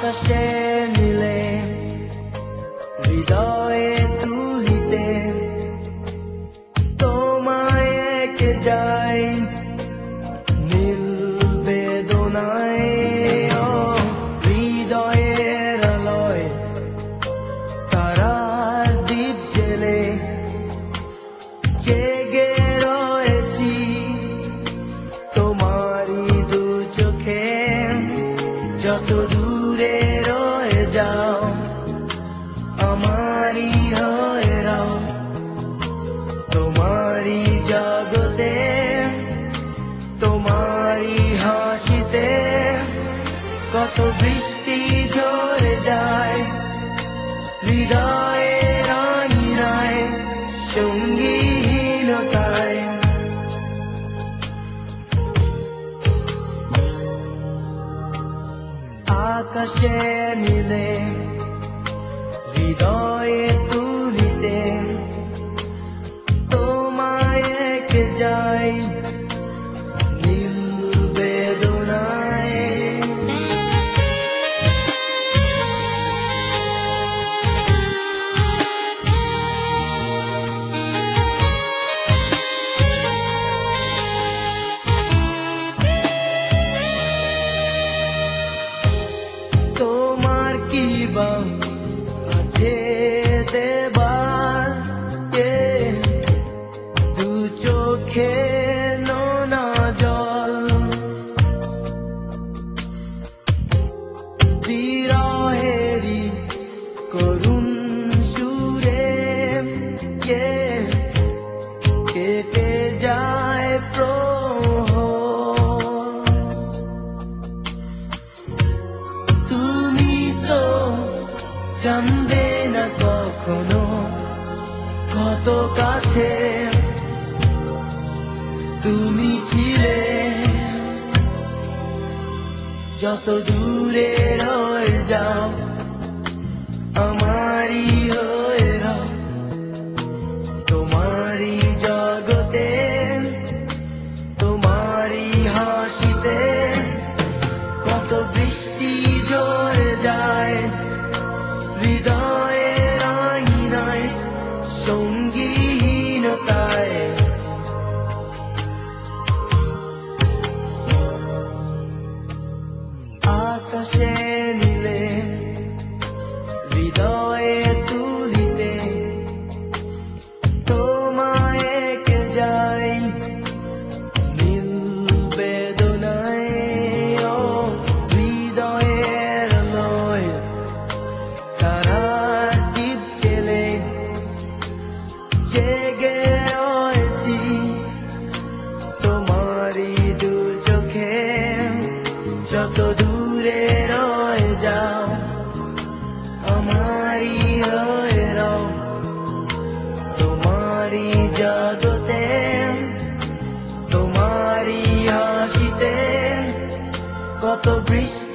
আকাশে মিলে হৃদয়ে তুলিতে তোমায় একে যাই, নীল বেদনায় হৃদয়ের আলোয়, তারার দ্বীপ জেলে, জেগে রয়েছি, তোমারই দু চোখে যত দূরে রয়ে যাও আমারই হয়ে রাও। তোমারই জগতে তোমারই হাসিতে কত বৃষ্টি ঝরে যায়। হৃদয়ে আকাশে মিলে হৃদয়ে তুলিতে তোমায় যাই চোখে নোনা জল। বিরহেরি করুণ সুরে কে কেটে যায় প্রহর তুমি তো জানবে তুমি ছিলে। যত দূরে রয়ে যাও আমারই হৃদয়ে the breeze.